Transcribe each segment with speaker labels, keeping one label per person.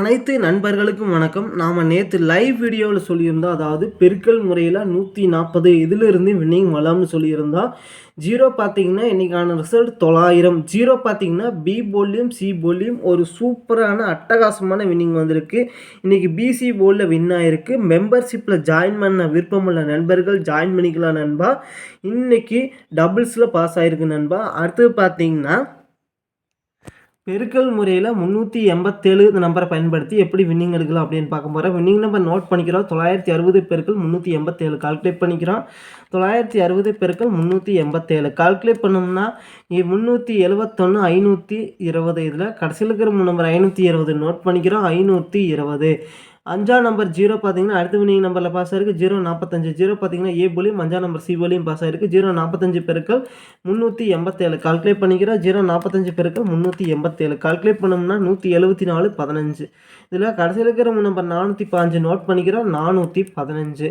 Speaker 1: அனைத்து நண்பர்களுக்கும் வணக்கம். நாம் நேற்று லைவ் வீடியோவில் சொல்லியிருந்தோம் அதாவது பெருக்கல் முறையில் நூற்றி நாற்பது இதிலிருந்து வின்னிங் வளம்னு சொல்லியிருந்தோம் ஜீரோ பார்த்தீங்கன்னா இன்றைக்கான ரிசல்ட் தொள்ளாயிரம். ஜீரோ பார்த்தீங்கன்னா பி போல்லையும் சி போல்லையும் ஒரு சூப்பரான அட்டகாசமான வின்னிங் வந்திருக்கு. இன்றைக்கி பிசி போலில் வின் ஆகிருக்கு மெம்பர்ஷிப்பில் ஜாயின் பண்ண விருப்பமுள்ள நண்பர்கள் ஜாயின் பண்ணிக்கலாம் நண்பா. இன்றைக்கி டபுள்ஸில் பாஸ் ஆகிருக்கு நண்பா. அடுத்தது பார்த்தீங்கன்னா பெருக்கல் முறையில் முந்நூற்றி எண்பத்தேழு நம்பரை பயன்படுத்தி எப்படி வின்னிங் எடுக்கலாம் அப்படின்னு பார்க்க போகிறோம் வின்னிங் நம்பர் நோட் பண்ணிக்கிறோம். தொள்ளாயிரத்தி அறுபது பெருக்கள் முந்நூற்றி எண்பத்தேழு. கால்குலேட் பண்ணிக்கிறோம். தொள்ளாயிரத்தி அறுபது பெருக்கள் முந்நூற்றி எண்பத்தேழு. கால்குலேட் பண்ணோம்னா முந்நூற்றி எழுபத்தொன்று ஐநூற்றி இருபது. இதில் கடைசியில் இருக்கிற நம்பர் ஐநூற்றி இருபது. நோட் பண்ணிக்கிறோம் ஐநூற்றி இருபது. அஞ்சாம் நம்பர் ஜீரோ பார்த்தீங்கன்னா அடுத்த வினிங் நம்பரில் பாஸ் ஆயிருக்கு. ஜீரோ நாற்பத்தஞ்சு ஜீரோ பார்த்தீங்கன்னா ஏ போலியும் அஞ்சாம் நம்பர் சி போலியும் பாஸ் ஆயிருக்கு. ஜீரோ நாற்பத்தஞ்சு பெருக்கள் முந்நூற்றி எண்பத்தேழு. கால்குலேட் பண்ணிக்கிறோம் ஜீரோ நாற்பத்தஞ்சு பெருக்கள் முந்நூற்றி எண்பத்தேழு. கால்குலேட் பண்ணோம்னா நூற்றி எழுபத்தி நாலு பதினஞ்சு. இதில் கடைசியில் இருக்கிற நம்பர் நானூற்றி பாஞ்சு நோட் பண்ணிக்கிறோம் நானூற்றி பதினஞ்சு.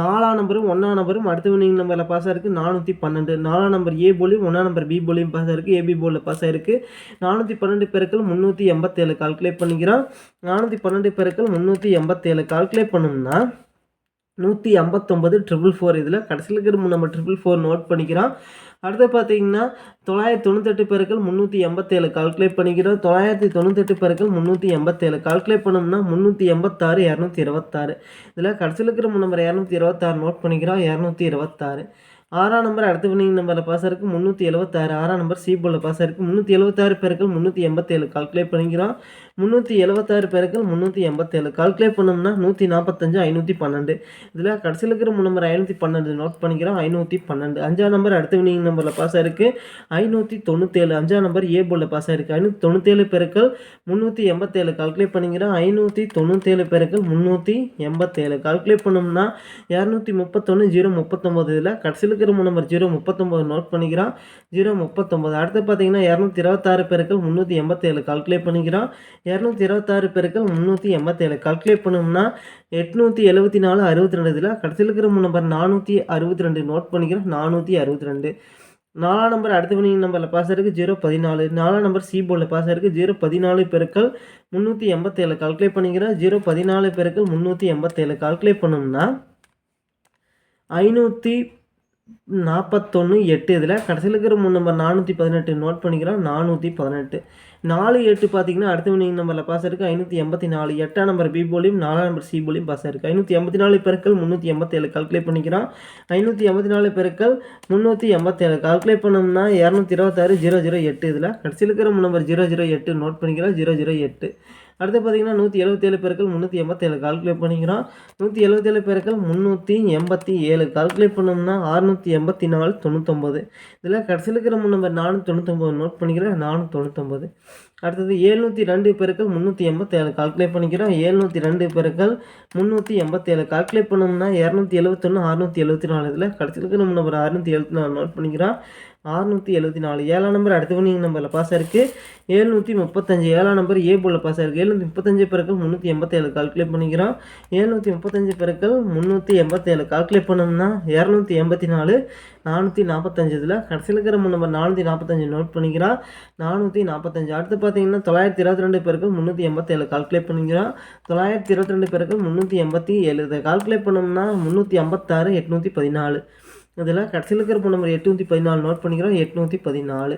Speaker 1: நாலாம் நம்பரும் ஒன்றாம் நம்பரும் அடுத்த வினிங் நம்பரில் பாஸ் ஆயிருக்கு. நானூற்றி பன்னெண்டு. நாலாம் நம்பர் ஏ போலியும் ஒன்றாம் நம்பர் பி போலியும் பாஸ் ஆயிருக்கு. ஏபி போலில் பாஸ் ஆயிருக்கு. நானூற்றி பன்னெண்டு பெருக்கள் முந்நூற்றி எண்பத்தேழு. கால்குலேட் பண்ணிக்கிறோம் நானூற்றி பன்னெண்டு பெருக்கள் முந்நூற்றி எண்பத்தேழு கால்குலேட் பண்ணோம்னா நூற்றி ஐம்பத்தொம்பது ட்ரிபிள் ஃபோர் இதில் கடைசியில் இருக்கிற நம்ம ட்ரிபிள் ஃபோர் நோட் பண்ணிக்கிறோம். அடுத்து பார்த்தீங்கன்னா தொள்ளாயிரத்தி தொண்ணூத்தெட்டு பேருக்கள் முந்நூற்றி எண்பத்தேழு கால்குலேட் பண்ணிக்கிறோம். தொள்ளாயிரத்தி தொண்ணூத்தெட்டு பேருக்கள் முந்நூற்றி எண்பத்தேழு கால்குலேட் பண்ணோம்னா முந்நூற்றி எண்பத்தாறு இரநூத்தி இருபத்தாறு. இதில் கடைசியில் இருக்கிற நம்பர் இரநூத்தி இருபத்தாறு நோட் பண்ணிக்கிறோம். இரநூத்தி இருபத்தாறு. ஆறாம் நம்பர் அடுத்த வினிங் நம்பரில் பாஸ் இருக்குது முந்நூற்றி எழுபத்தாறு ஆறாம் நம்பர் சி போலில் பாஸ் இருக்குது முந்நூற்றி எழுபத்தாறு பேருக்கள் முந்நூற்றி எண்பத்தேழு. கால்குலேட் பண்ணிக்கிறோம். முந்நூற்றி எழுபத்தாறு பேருக்கள் முந்நூற்றி எண்பத்தேழு. கால்குலேட் பண்ணோம்னா நூற்றி நாற்பத்தஞ்சு ஐநூற்றி பன்னெண்டு. இதில் கடைசியில் இருக்கிற நம்பர் ஐநூற்றி பன்னெண்டு நோட் பண்ணிக்கிறோம். ஐநூற்றி பன்னெண்டு. அஞ்சாம் நம்பர் அடுத்த வினிங் நம்பரில் பாஸ் இருக்குது ஐநூற்றி தொண்ணூற்றேழு அஞ்சாம் நம்பர் ஏ போலில் பாஸ் ஆயிருக்கு ஐநூற்றி தொண்ணூற்றேழு பேருக்கள் முந்நூற்றி எண்பத்தேழு. கால்குலேட் பண்ணிக்கிறோம். ஐநூற்றி தொண்ணூற்றேழு பேருக்கள் முந்நூற்றி எண்பத்தேழு. கால்குலேட் பண்ணோம்னா இரநூத்தி முப்பத்தொன்று ஜீரோ முப்பத்தொம்போது இதில் கடைசியில் இருக்கிற நம்பர் ஜீரோ முப்பத்தொம்போது நோட் பண்ணிக்கிறோம் ஜீரோ முப்பத்தொம்போது அடுத்து பார்த்தீங்கன்னா இரநூத்தி இருபத்தாறு பேருக்கள் முந்நூற்றி எண்பத்தேழு கால்குலேட் பண்ணிக்கிறோம் இரநூத்தி இருபத்தாறு பேருக்கள் முந்நூற்றி எண்பத்தேழு கால்குலேட் பண்ணோம்னா எட்நூற்றி எழுபத்தி நாலு அறுபத்தி ரெண்டு இதில் கடைசியில் இருக்கிற நம்பர் நானூற்றி அறுபத்தி ரெண்டு நோட் பண்ணிக்கிறோம் நானூற்றி அறுபத்தி ரெண்டு நாலாம் நம்பர் அடுத்த வினிங் நம்பரில் பாஸ் இருக்குது ஜீரோ பதினாலு. நாலாம் நம்பர் சி போர்டில் பாஸ் இருக்குது ஜீரோ பதினாலு பெருக்கள் முந்நூற்றி எண்பத்தேழு கால்குலேட் பண்ணிக்கிறோம் ஜீரோ பதினாலு பெருக்கள் முந்நூற்றி எண்பத்தேழு கால்குலேட் பண்ணோம்னா ஐநூற்றி நாற்பத்தொன்று எட்டு இதில் கடைசியில் இருக்கிற மூணு நம்பர் நானூற்றி பதினெட்டு. நோட் பண்ணிக்கிறோம் நானூற்றி பதினெட்டு. நாலு எட்டு பார்த்தீங்கன்னா அடுத்த வினிங் நம்பரில் பாஸ் இருக்குது ஐநூற்றி எண்பத்தி நாலு. எட்டாம் நம்பர் பி போலியும் நாலாம் நம்பர் சி போலியும் பாஸ் இருக்குது ஐநூற்றி எண்பத்தி நாலு பெருக்கள் முந்நூற்றி எண்பத்தேழு. கால்குலேட் பண்ணிக்கிறோம். ஐநூற்றி எண்பத்தி நாலு பெருக்கள் முந்நூற்றி எண்பத்தேழு. கால்குலேட் பண்ணோம்னா இரநூத்தி இருபத்தாறு ஜீரோ ஜீரோ எட்டு இதில். கடைசியில் இருக்கிற நம்பர் ஜீரோ ஜீரோ எட்டு. நோட் பண்ணிக்கிறோம் ஜீரோ ஜீரோ எட்டு. அடுத்து பார்த்தீங்கன்னா நூற்றி எழுபத்தேழு பேருக்கள் முந்நூற்றி எண்பத்தேழு கால்குலேட் பண்ணிக்கிறோம். நூற்றி எழுபத்தேழு பேருக்கள் முந்நூற்றி எண்பத்தி ஏழு கால்குலேட் பண்ணோம்னா அறுநூற்றி எண்பத்தி நாலு தொண்ணூத்தொம்பது இதில் கடைசியில் இருக்கிற நம்பர் நானூற்றி தொண்ணூத்தொம்பது நோட் பண்ணிக்கிறேன் நானூற்றி தொண்ணூத்தொம்பது அடுத்தது ஏழ்நூற்றி ரெண்டு பேருக்கள் முந்நூற்றி எண்பத்தேழு கால்குலேட் பண்ணிக்கிறோம். ஏழ்நூற்றி ரெண்டு பேருக்கள் முந்நூற்றி எண்பத்தேழு கால்குலேட் பண்ணோம்னா இரநூத்தி எழுபத்தொன்று அறுநூற்றி எழுபத்தி நாலு இதில் கடைசியில் இருக்கிற நம்பர் அறுநூற்றி எழுபத்தி நாலு நோட் பண்ணிக்கிறோம். அறுநூற்றி எழுபத்தி நாலு ஏழாம் நம்பர் அடுத்த வினிங் நம்பரில் பாஸ் இருக்குது ஏழ்நூற்றி முப்பத்தஞ்சு ஏழாம் நம்பர் ஏ போல் பாஸ் ஆயிருக்கு. ஏழ்நூற்றி முப்பத்தஞ்சு பெருக்கள் முந்நூற்றி எண்பத்தேழு கால்குலேட் பண்ணிக்கிறோம். ஏழ்நூற்றி முப்பத்தஞ்சு பெருக்கள் முந்நூற்றி எண்பத்தேழு கால்குலேட் பண்ணோம்னா இரநூத்தி எண்பத்தி நாலு நானூற்றி நாற்பத்தஞ்சு இதில் கடைசியில் இருக்கிற நம்பர் நானூற்றி நாற்பத்தஞ்சு நோட் பண்ணிக்கிறான் நானூற்றி நாற்பத்தஞ்சு அடுத்து பார்த்தீங்கன்னா தொள்ளாயிரத்தி இருபத்தி ரெண்டு பேருக்கு முந்நூற்றி எண்பத்தேழு கால்குலேட் பண்ணிக்கிறான் தொள்ளாயிரத்தி இருபத்தி ரெண்டு பேருக்கு முந்நூற்றி எண்பத்தி ஏழு இதை கால்குலேட் பண்ணோம்னா முந்நூற்றி ஐம்பத்தாறு எட்நூற்றி பதினாலு. அதில் கடைசியில் இருக்கிற ஃபோன் நம்பர் எட்நூற்றி பதினாலு நோட் பண்ணிக்கிறோம். எட்நூற்றி பதினாலு.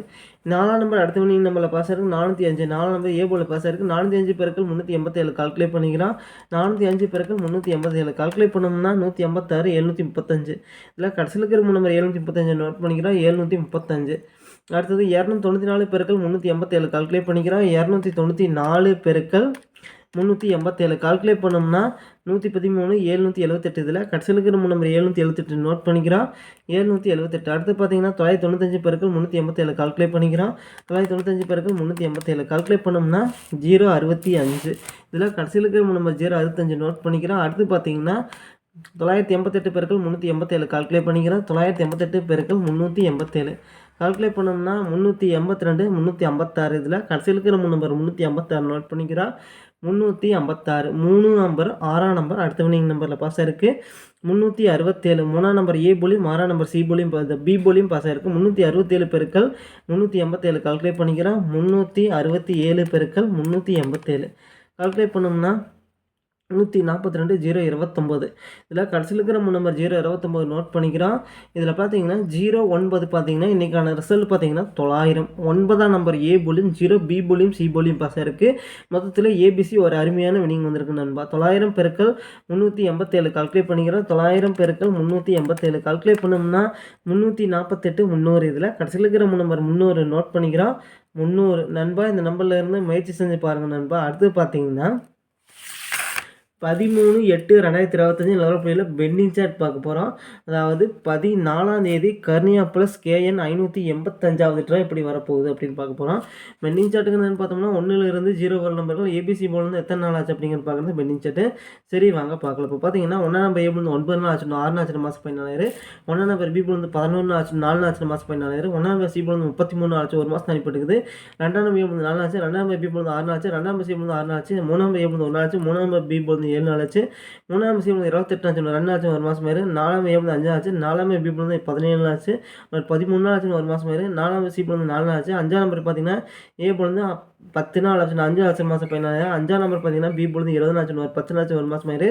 Speaker 1: நாலாம் நம்பர் அடுத்த மணி நம்பரில் பாஸ் ஆயிருக்கு நானூற்றி அஞ்சு. நாலாம் நம்பர் ஏ போல் பாஸ் ஆயிருக்கு. நானூற்றி அஞ்சு பேருக்கு முந்நூற்றி எண்பத்தேழு கால்குலேட் பண்ணிக்கிறோம். நானூற்றி அஞ்சு பேருக்கு முந்நூற்றி எண்பத்தேழு கால்குலேட் பண்ணோம்னா நூற்றி ஐம்பத்தாறு எழுநூற்றி முப்பத்தஞ்சு. இதில் கடைசியில் இருக்கிற ஃபோன் நம்பர் எழுநூற்றி முப்பத்தஞ்சு நோட் பண்ணிக்கிறோம். எழுநூற்றி முப்பத்தஞ்சு. அடுத்தது இரநூத்தி தொண்ணூற்றி நாலு பேருக்கு முந்நூற்றி எண்பத்தேழு கால்குலேட் பண்ணிக்கிறோம். இரநூத்தி தொண்ணூற்றி நாலு பெருக்கள் முந்நூற்றி எண்பத்தேழு கால்குலேட் பண்ணோம்னா நூற்றி பதிமூணு ஏழ்நூற்றி எழுபத்தெட்டு இதில் கடைசியில் நம்ம நம்பர் ஏழ்நூற்றி எழுபத்தெட்டு நோட் பண்ணிக்கிறோம் ஏழ்நூற்றி எழுபத்தெட்டு அடுத்து பார்த்தீங்கன்னா தொள்ளாயிரத்தி தொண்ணூத்தஞ்சு பேருக்கு முந்நூற்றி எண்பத்தேழு கால்குலேட் பண்ணிக்கிறோம் தொள்ளாயிரத்தி தொண்ணூத்தஞ்சு பேருக்கு முந்நூற்றி எண்பத்தேழு கால்குலேட் பண்ணோம்னா ஜீரோ அறுபத்தி அஞ்சு. இதில் கடைசியில் இருக்கிற நம்பர் ஜீரோ அறுபத்தஞ்சு நோட் பண்ணிக்கிறோம் அடுத்து பார்த்தீங்கன்னா தொள்ளாயிரத்தி எண்பத்தெட்டு பேருக்கு முந்நூற்றி எண்பத்தேழு கால்குலேட் பண்ணிக்கிறோம் தொள்ளாயிரத்தி எண்பத்தெட்டு பேருக்கு முந்நூற்றி எண்பத்தேழு கால்குலேட் பண்ணோம்னா முந்நூற்றி எண்பத்தி ரெண்டு முந்நூற்றி ஐம்பத்தாறு இதில் கடைசியில் இருக்கிற நம்பர் முந்நூற்றி ஐம்பத்தாறு நோட் பண்ணிக்கிறோம் முந்நூற்றி ஐம்பத்தாறு மூணு நம்பர் ஆறாம் நம்பர் அடுத்த வினிங் நம்பரில் பாஸ் ஆயிருக்கு. முந்நூற்றி அறுபத்தேழு மூணாம் நம்பர் ஏ போலியும் ஆறாம் நம்பர் சி போலியும் பி போலியும் பாஸ் ஆயிருக்கு. முந்நூற்றி அறுபத்தேழு பெருக்கள் முந்நூற்றி எண்பத்தேழு கால்குலேட் பண்ணிக்கிறோம் முந்நூற்றி அறுபத்தி ஏழு பெருக்கள் முந்நூற்றி எண்பத்தேழு கால்குலேட் பண்ணோம்னா நூற்றி நாற்பத்தி ரெண்டு ஜீரோ இருபத்தொம்போது. இதில் கடைசியில் இருக்கிற நம்பர் ஜீரோ இருபத்தொம்போது நோட் பண்ணிக்கிறோம். இதில் பார்த்தீங்கன்னா ஜீரோ ஒன்பது பார்த்தீங்கன்னா இன்றைக்கான ரிசல்ட் பார்த்தீங்கன்னா தொள்ளாயிரம். ஒன்பதாம் நம்பர் ஏ போலியும் ஜீரோ பி போலியும் சி போலியும் பாஸ் இருக்குது மொத்தத்தில் ஏபிசி ஒரு அருமையான வினிங் வந்திருக்கு நண்பா. தொள்ளாயிரம் பெருக்கள் முந்நூற்றி எண்பத்தேழு கால்குலேட் பண்ணிக்கிறோம். தொள்ளாயிரம் பெருக்கள் முந்நூற்றி எண்பத்தேழு கால்குலேட் பண்ணோம்னா முந்நூற்றி நாற்பத்தெட்டு முந்நூறு இதில் கடைசியில் இருக்கிற நம்பர் முந்நூறு நோட் பண்ணிக்கிறோம். முந்நூறு நண்பா இந்த நம்பர்லேருந்து முயற்சி செஞ்சு பாருங்கள் நண்பா. அடுத்து பார்த்தீங்கன்னா பதிமூணு எட்டு ரெண்டாயிரத்தி இருபத்தஞ்சி லெவல் பெண்டிங் சார்ட் பார்க்க போகிறோம் அதாவது பதினாலாம் தேதி கர்னியா ப்ளஸ் கேஎன் ஐநூற்றி எண்பத்தஞ்சாவது ட்ரா எப்படி வரப்போகுது அப்படின்னு பார்க்க போகிறோம் பெண்டிங் சார்ட்டுக்கு என்னன்னு பார்த்தோம்னா ஒன்றுலேருந்து ஜீரோ வர நம்பர்கள் ஏபிசி போலேருந்து எத்தனை நாள் ஆச்சு அப்படிங்கிறது பார்க்குறது பெண்டிங் சார்ட்டு. சரி வாங்க பார்க்கலாம். இப்போ பார்த்தீங்கன்னா ஒன்றாம் நம்பர் ஏ ஒன்பது நாள் ஆச்சு ஆறு நாச்சு மாதம் பதினாலாயிரம் ஒன்றாம் நம்பர் பி பதினொன்று ஆச்சு நாலு ஆச்சு மாதம் பதினாலாயிரம் ஒன்றாம் நம்பர் சி முப்பத்தி மூணு ஆச்சு ஒரு மாதம் தனிப்பட்டுக்குது. ரெண்டாம் நம்பர் ஏ நாலு ஆச்சு ரெண்டாம் நம்பர் பி வந்து ஆறு ஆச்சு ரெண்டாம் நம்பர் சி ஆறு ஆச்சு மூணாம் நம்பர் ஏ ஒன்று ஆச்சு மூணாம் நம்பர் பி வந்து ஏழு நாள் ஆச்சு. மூணாம் விஷயம் வந்து இருபத்தெட்டு ஆச்சு ரெண்டு ஆச்சு ஒரு மாதம் மாறு நாலாம் ஏ வந்து அஞ்சு ஆச்சு. நாலாம் பி வந்து பதினேழு நாள் ஆச்சு. ஒரு பதிமூணு நாள் ஆச்சு ஒரு மாதம் மாரி நாலாம் சி வந்து நாலு நாள் ஆச்சு. அஞ்சாம் நம்பர் பார்த்தீங்கன்னா ஏ வந்து பத்து நாள் ஆச்சு அஞ்சு ஆச்சு மாதம் பதினாயிரம் அஞ்சாம் நம்பர் பார்த்தீங்கன்னா பி பொழுது இருபது நாள் ஒரு பத்து நாள் ஒரு மாதம் ஆயிரு.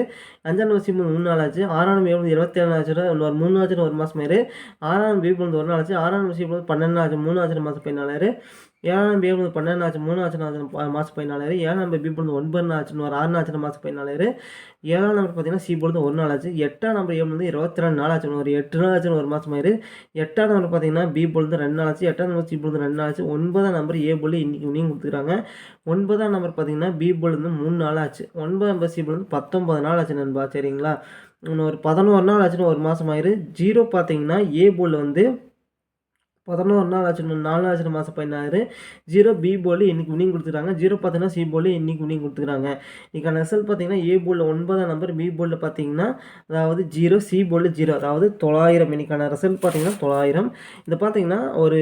Speaker 1: அஞ்சாம் நம்பர் சி மூணு நாள் ஆச்சு. ஆறாம் நம்பர் ஏழு இருபத்தேழு ஆச்சு ஒரு மூணு ஆச்சு ஒரு மாதம் ஆயிரு. ஆறாம் பி பொழுது ஒரு நாள் ஆச்சு. ஆறாம் நம்பர் சி பொழுது பன்னெண்டு ஆச்சு. மூணு ஆச்சு மாதம் பதினாலாயிரம் ஏழாம் நம்பர் ஏழு பன்னெண்டு ஆச்சு மூணு ஆச்சு நாலு மாதம் பதினாலாயிரம்? ஏழாம் நம்பர் பி பொழுது ஒன்பது ஆச்சு ஒரு ஆறு ஆச்சு மாதம் பதினாலாயிரம்? ஏழாம் நம்பர் பார்த்தீங்கன்னா சி பொழுது ஒரு நாள் ஆச்சு. எட்டாம் நம்பர் ஏழு வந்து இருபத்தி ரெண்டு நாள் ஆச்சு. ஒரு எட்டு நாள் ஆச்சு ஒரு மாதம் ஆயிரு. எட்டாம் நம்பர் பார்த்தீங்கன்னா பி பொழுது ரெண்டு நாள் ஆச்சு. எட்டாம் நம்பர் சி பொழுது ரெண்டு நாள் ஆச்சு. ஒன்பதாம் நம்பர் ஏ பொழுது இன்னைக்கு இன்னும் கொடுத்துருக்காங்க. ஒன்பதாம் நம்பர் பார்த்தீங்கன்னா பி பொழுது மூணு நாள் ஆச்சு. ஒன்பதாம் நம்பர் சி பொழுது பத்தொம்பது நாள் ஆச்சு நண்பா. சரிங்களா? இன்னும் ஒரு பதினோரு நாள் ஆச்சுன்னு ஒரு மாதம் ஆயிரு. ஜீரோ பார்த்தீங்கன்னா ஏ போல் வந்து பதினோரு நாள் ஆச்சு நாலு நாள் ஆச்சு மாதம் பதினாறு. ஜீரோ பி போலி இன்றைக்கி வினிங் கொடுத்துருக்காங்க. ஜீரோ பார்த்தீங்கன்னா சி போல் இன்றைக்கி வினிங் கொடுத்துருக்காங்க. இன்றைக்கான ரிசல்ட் பார்த்தீங்கன்னா ஏ போலில் ஒன்பதாம் நம்பர் பி போலில் பார்த்தீங்கன்னா அதாவது ஜீரோ சி போலில் ஜீரோ அதாவது தொள்ளாயிரம். இன்றைக்கான ரிசல்ட் பார்த்தீங்கன்னா தொள்ளாயிரம். இது பார்த்தீங்கன்னா ஒரு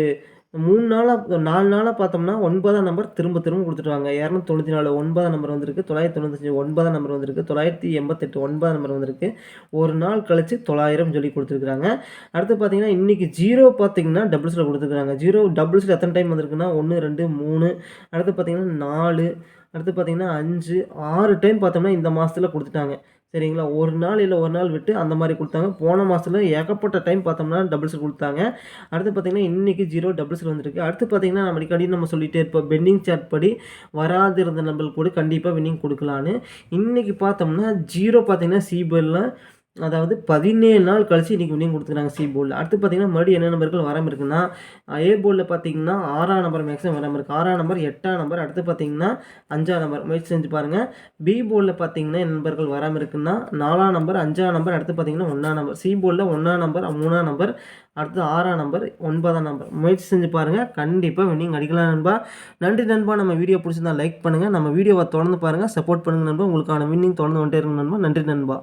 Speaker 1: மூணு நாளாக நாலு நாளாக பார்த்தோம்னா ஒன்பதாம் நம்பர் திரும்ப திரும்ப கொடுத்துருவாங்க இரநூத்தி தொண்ணூற்றி நாலு ஒன்பதாம் நம்பர் வந்திருக்கு தொள்ளாயிரத்தி தொண்ணூத்தஞ்சு ஒன்பதாம் நம்பர் வந்திருக்கு தொள்ளாயிரத்தி எண்பத்தெட்டு ஒன்பதாம் நம்பர் வந்திருக்கு. ஒரு நாள் கழித்து தொள்ளாயிரம் சொல்லி கொடுத்துருக்குறாங்க. அடுத்து பார்த்தீங்கன்னா இன்றைக்கி ஜீரோ பார்த்தீங்கன்னா டபுள்ஸில் கொடுத்துருக்குறாங்க. ஜீரோ டபுள்ஸில் எத்தனை டைம் வந்திருக்குன்னா? ஒன்று ரெண்டு மூணு. அடுத்து பார்த்தீங்கன்னா நாலு. அடுத்து பார்த்தீங்கன்னா அஞ்சு ஆறு டைம் பார்த்தோம்னா இந்த மாதத்தில் கொடுத்துட்டாங்க. சரிங்களா? ஒரு நாள் இல்லை ஒரு நாள் விட்டு அந்த மாதிரி கொடுத்தாங்க. போன மாதத்தில் ஏகப்பட்ட டைம் பார்த்தோம்னா டபுள்ஸ் கொடுத்தாங்க. அடுத்து பார்த்திங்கன்னா இன்றைக்கி ஜீரோ டபுள்ஸ் வந்திருக்கு. அடுத்து பார்த்திங்கன்னா நம்ம அடிக்கடி நம்ம சொல்லிகிட்டே இருப்போம். பெண்டிங் சார்ட் படி வராதிருந்த நம்மளுக்கு கூட கண்டிப்பாக வின்னிங் கொடுக்கலான்னு இன்றைக்கி பார்த்தோம்னா ஜீரோ பார்த்திங்கன்னா சிபிஎல்ல அதாவது பதினேழு நாள் கழிச்சு இன்றைக்கி வினிங் கொடுத்துருக்காங்க சி போர்டில் அடுத்து பார்த்தீங்கன்னா மறுபடியும் என்ன நம்பர்கள் வராமல் இருக்குன்னா ஏ போர்டில் பார்த்தீங்கன்னா ஆறாம் நம்பர் மேக்ஸிமம் வராமல் இருக்குது ஆறாம் நம்பர் எட்டாம் நம்பர் அடுத்து பார்த்தீங்கன்னா அஞ்சாம் நம்பர் முயற்சி செஞ்சு பாருங்கள் பி போர்டில் பார்த்தீங்கன்னா நண்பர்கள் வராமல் இருக்குன்னா நாலாம் நம்பர் அஞ்சாம் நம்பர் அடுத்து பார்த்தீங்கன்னா ஒன்றாம் நம்பர் சி போர்டில் ஒன்றாம் நம்பர் மூணாம் நம்பர் அடுத்து ஆறாம் நம்பர் ஒன்பதாம் நம்பர் முயற்சி செஞ்சு பாருங்கள் கண்டிப்பாக வினிங் அடிக்கலாம் நண்பா. நன்றி நண்பா. நம்ம வீடியோ பிடிச்சிருந்தா லைக் பண்ணுங்கள் நம்ம வீடியோவை தொடர்ந்து பாருங்கள் சப்போர்ட் பண்ணுங்கள் நண்பா. உங்களுக்கான வின்னிங் தொடர்ந்து வந்துட்டே இருக்கும் நண்பா. நன்றி நண்பா.